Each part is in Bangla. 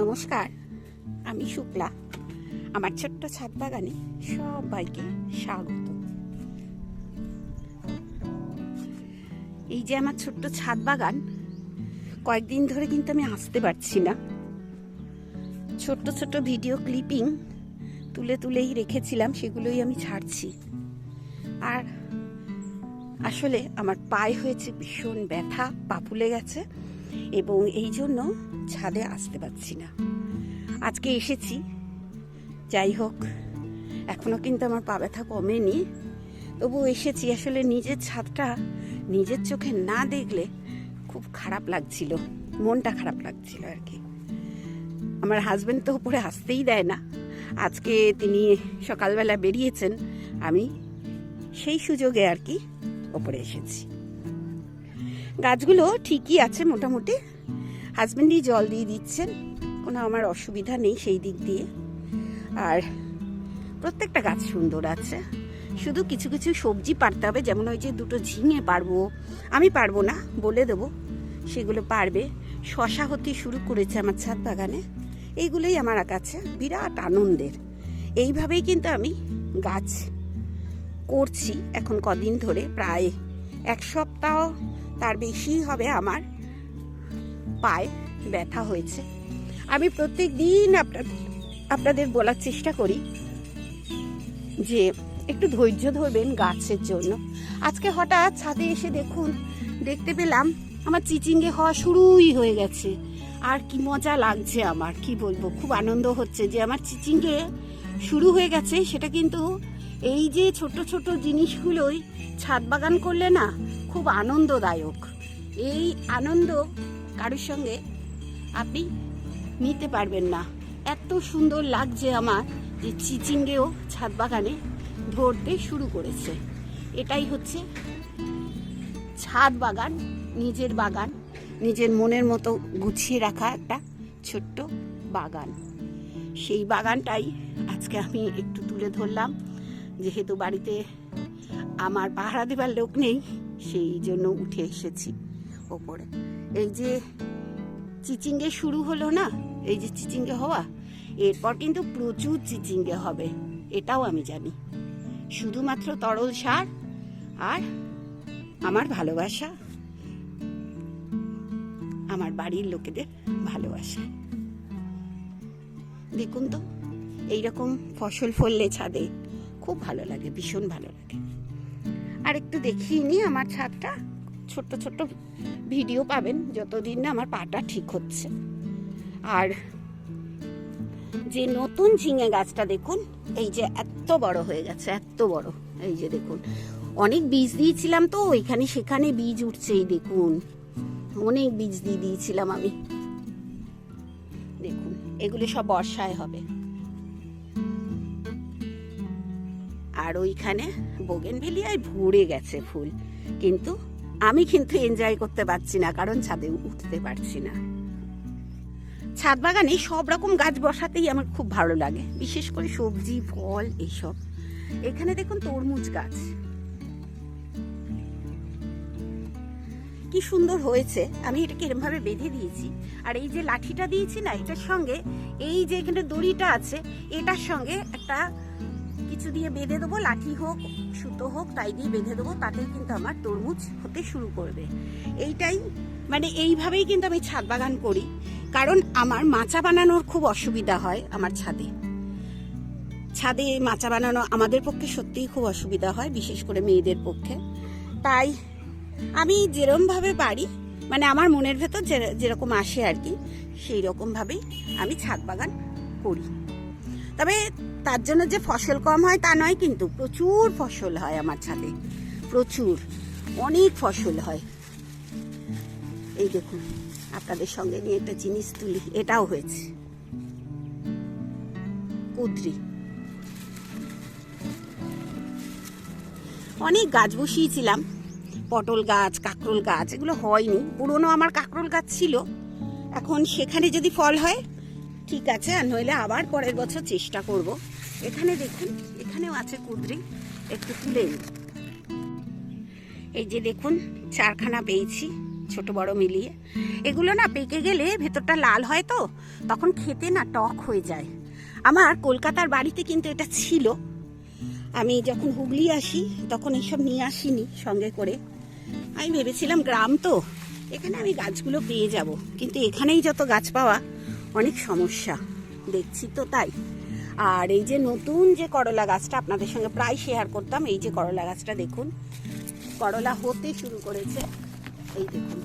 নমস্কার, আমি শুক্লা। আমার ছোট্ট ছাদ বাগানে সবাইকে স্বাগত। এই যে আমার ছোট্ট ছাদ বাগান, কয়েকদিন ধরে কিন্তু আমি আসতে পারছি না। ছোট্ট ছোট্ট ভিডিও ক্লিপিং তুলে তুলেই রেখেছিলাম, সেগুলোই আমি ছাড়ছি। আর আসলে আমার পায়ে হয়েছে ভীষণ ব্যথা, পা ফুলে গেছে। এবং এই জন্য ছাদে আসতে পারছি না। আজকে এসেছি। যাই হোক, এখনও কিন্তু আমার পা ব্যথা কমেনি। তবু এসেছি আসলে নিজের ছাদটা নিজের চোখে না দেখলে খুব খারাপ লাগছিল, মনটা খারাপ লাগছিল আর কি। আমার হাজব্যান্ড তো উপরে আসতেই দেয় না। আজকে তিনি সকালবেলা বেরিয়েছেন, আমি সেই সুযোগে আর কি ওপরে এসেছি। গাছগুলো ঠিকই আছে মোটামুটি। হাজব্যান্ডই জল দিয়ে দিচ্ছেন, কোনো আমার অসুবিধা নেই সেই দিক দিয়ে। আর প্রত্যেকটা গাছ সুন্দর আছে। শুধু কিছু কিছু সবজি পারতে হবে, যেমন ওই যে দুটো ঝিঙে পারব, আমি পারব না, বলে দেবো। সেগুলো পারবে। শশা হতে শুরু করেছে আমার ছাদ বাগানে। এইগুলোই আমার কাছে বিরাট আনন্দের। এইভাবেই কিন্তু আমি গাছ করছি এখন কদিন ধরে, প্রায় এক সপ্তাহ তার বেশি হবে আমার পায়ে ব্যথা হয়েছে। আমি প্রত্যেক দিন আপনার, আপনাদের বলার চেষ্টা করি যে একটু ধৈর্য ধরবেন গাছের জন্য। আজকে হঠাৎ ছাদে এসে দেখুন, দেখতে পেলাম আমার চিচিঙ্গে হওয়া শুরুই হয়ে গেছে। আর কি মজা লাগছে আমার, কি বলব? খুব আনন্দ হচ্ছে যে আমার চিচিঙ্গে শুরু হয়ে গেছে। সেটা কিন্তু এই যে ছোট ছোট জিনিসগুলোই ছাদ বাগান করলে না খুব আনন্দদায়ক। এই আনন্দ কারোর সঙ্গে আপনি নিতে পারবেন না। এত সুন্দর লাগছে আমার যে চিচিঙ্গেও ছাদ বাগানে ধরতে শুরু করেছে। এটাই হচ্ছে ছাদ বাগান, নিজের বাগান, নিজের মনের মতো গুছিয়ে রাখা একটা ছোট্ট বাগান। সেই বাগানটাই আজকে আমি একটু তুলে ধরলাম। যেহেতু বাড়িতে আমার পাহারা দেবার লোক নেই সেই জন্য উঠে এসেছি ওপরে। এই যে চিচিঙ্গে শুরু হলো না? এই যে চিচিঙ্গে হওয়া? এরপর কিন্তু প্রচুর চিচিঙ্গে হবে, এটাও আমি জানি। শুধুমাত্র তরল সার আর আমার ভালোবাসা, আমার বাড়ির লোকেদের ভালোবাসা। দেখুন তো, এইরকম ফসল ফললে ছাদে খুব ভালো লাগে, ভীষণ ভালো লাগে। আর একটু দেখিয়ে নি আমার ছাদটা। ছোট্ট ছোট্ট ভিডিও পাবেন যতদিন না আমার পাটা ঠিক হচ্ছে। আর যে নতুন ঝিঙে গাছটা দেখুন, এই যে এত বড় হয়ে গেছে, এত বড়। এই যে দেখুন, অনেক বীজ দিয়েছিলাম তো এখানে সেখানে বীজ উঠছে, এই দেখুন। অনেক বীজ দিয়ে দিয়েছিলাম আমি। দেখুন, এগুলো সব বর্ষায় হবে। আর ওইখানে বোগেন ভেলিয়ায় ভরে গেছে ফুল। কিন্তু আমি কিন্তু এনজয় করতে পারছি না, কারণ ছাদে উঠতে পারছি না। ছাদ বাগানে সব রকম গাছ বসাতেই আমার খুব ভালো লাগে, বিশেষ করে সবজি, ফল এইসব। এখানে দেখুন তরমুজ গাছ। কি সুন্দর হয়েছে, আমি এটাকে এরম ভাবে বেঁধে দিয়েছি। আর এই যে লাঠিটা দিয়েছি না, এটার সঙ্গে, এই যে এখানে দড়িটা আছে, এটার সঙ্গে একটা কিছু দিয়ে বেঁধে দেবো, লাঠি হোক, সুতো হোক, তাই দিয়ে বেঁধে দেবো, তাতেই কিন্তু আমার তরমুজ হতে শুরু করবে। এইটাই মানে এইভাবেই কিন্তু আমি ছাদ বাগান করি, কারণ আমার মাচা বানানোর খুব অসুবিধা হয় আমার ছাদে। ছাদে মাচা বানানো আমাদের পক্ষে সত্যিই খুব অসুবিধা হয়, বিশেষ করে মেয়েদের পক্ষে। তাই আমি যেরকম ভাবে পারি মানে আমার মনের ভেতর যে- যেরকম আসে আর কি সেই রকমভাবেই আমি ছাদ বাগান করি। তবে তার জন্য যে ফসল কম হয় তা নয়, কিন্তু প্রচুর ফসল হয় আমার ছাদে। প্রচুর, অনেক ফসল হয়। এই দেখুন, আপনাদের সঙ্গে নিয়ে একটা জিনিস তুলি, এটাও হয়েছে। কুদ্রি। অনেক গাছ বসিয়েছিলাম, পটল গাছ, কাঁকরোল গাছ, এগুলো হয়নি, পুরনো আমার কাঁকরোল গাছ ছিল। এখন সেখানে যদি ফল হয়, ঠিক আছে, আর নইলে আবার পরের বছর চেষ্টা করব। এখানে দেখুন, এখানেও আছে কুদ্রি, একটু তুলে। এই যে দেখুন, চারখানা পেয়েছি ছোট বড় মিলিয়ে। এগুলো না পেকে গেলে ভেতরটা লাল হয় তো, তখন খেতে না টক হয়ে যায়। আমার কলকাতার বাড়িতে কিন্তু এটা ছিল। আমি যখন হুগলি আসি, তখন এইসব নিয়ে আসিনি সঙ্গে করে। আমি ভেবেছিলাম গ্রাম তো, এখানে আমি গাছগুলো পেয়ে যাব। কিন্তু এখানেই যত গাছ পাওয়া, অনেক সমস্যা। দেখছি তো তাই। আর এই যে নতুন যে করলা গাছটা আপনাদের সঙ্গে প্রায় শেয়ার করতাম, এই যে করলা গাছটা দেখুন, করলা হতে শুরু করেছে। এই দেখুন,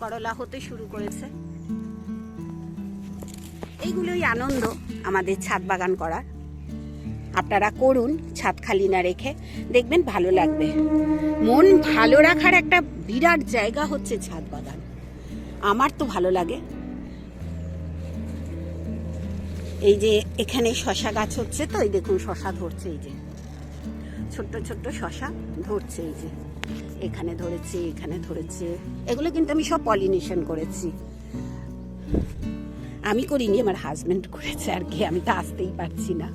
করলা হতে শুরু করেছে। এইগুলোই আনন্দ আমাদের ছাদ বাগান করার। আপনারা করুন, ছাদ খালি না রেখে দেখবেন ভালো লাগবে। মন ভালো রাখার একটা বিরাট জায়গা হচ্ছে ছাদ বাগান। আমার তো ভালো লাগে। এই যে এখানে শশা গাছ হচ্ছে তো, এই দেখুন শশা ধরছে, এই যে। ছোট্ট ছোট্ট শশা ধরছে, এই যে। এখানে ধরেছে এখানে ধরেছে। এগুলো কিন্তু আমি সব পলিনেশন করেছি। আমি করিনি, আমার হাজব্যান্ড করেছে আর কি, আমি তো আসতেই পারছি না।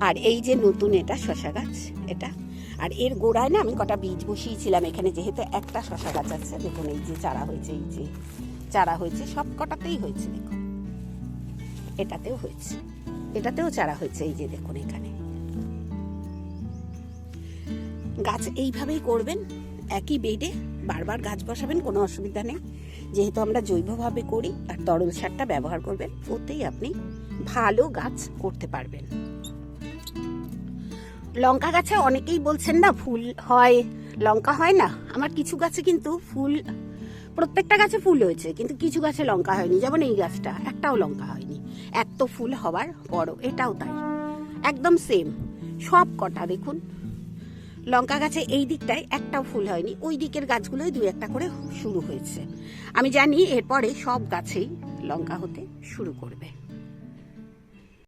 আর এই যে নতুন এটা শশা গাছ, এটা। আর এর গোড়ায় না আমি কটা বীজ বসিয়েছিলাম এখানে, যেহেতু একটা শশা গাছ আছে, দেখুন এই যে চারা হয়েছে, এই যে। চারা হয়েছে, সব কটাতেই হয়েছে, দেখুন। এটাতেও হয়েছে। এটাতেও চারা হয়েছে, এই যে দেখুন এখানে। গাছ এইভাবেই করবেন, একই বেডে বারবার গাছ বসাবেন, কোনো অসুবিধা নেই। যেহেতু আমরা জৈবভাবে করি আর তরল সারটা ব্যবহার করবেন, ওতেই আপনি ভালো গাছ করতে পারবেন। লঙ্কা গাছে অনেকেই বলছেন, না, ফুল হয়। লঙ্কা হয় না। আমার কিছু গাছে কিন্তু ফুল প্রত্যেকটা গাছে ফুল হয়েছে, কিন্তু কিছু গাছে লঙ্কা হয়নি। যেমন এই গাছটা, একটাও লঙ্কা হয়নি। এত ফুল হওয়ার বড় এটাও তাই। একদম সেম সব কটা, দেখুন। লঙ্কা গাছে এই দিকটায় একটাও ফুল হয়নি, ওই দিকের গাছগুলোই দু একটা করে শুরু হয়েছে। আমি জানি এরপরে সব গাছেই লঙ্কা হতে শুরু করবে।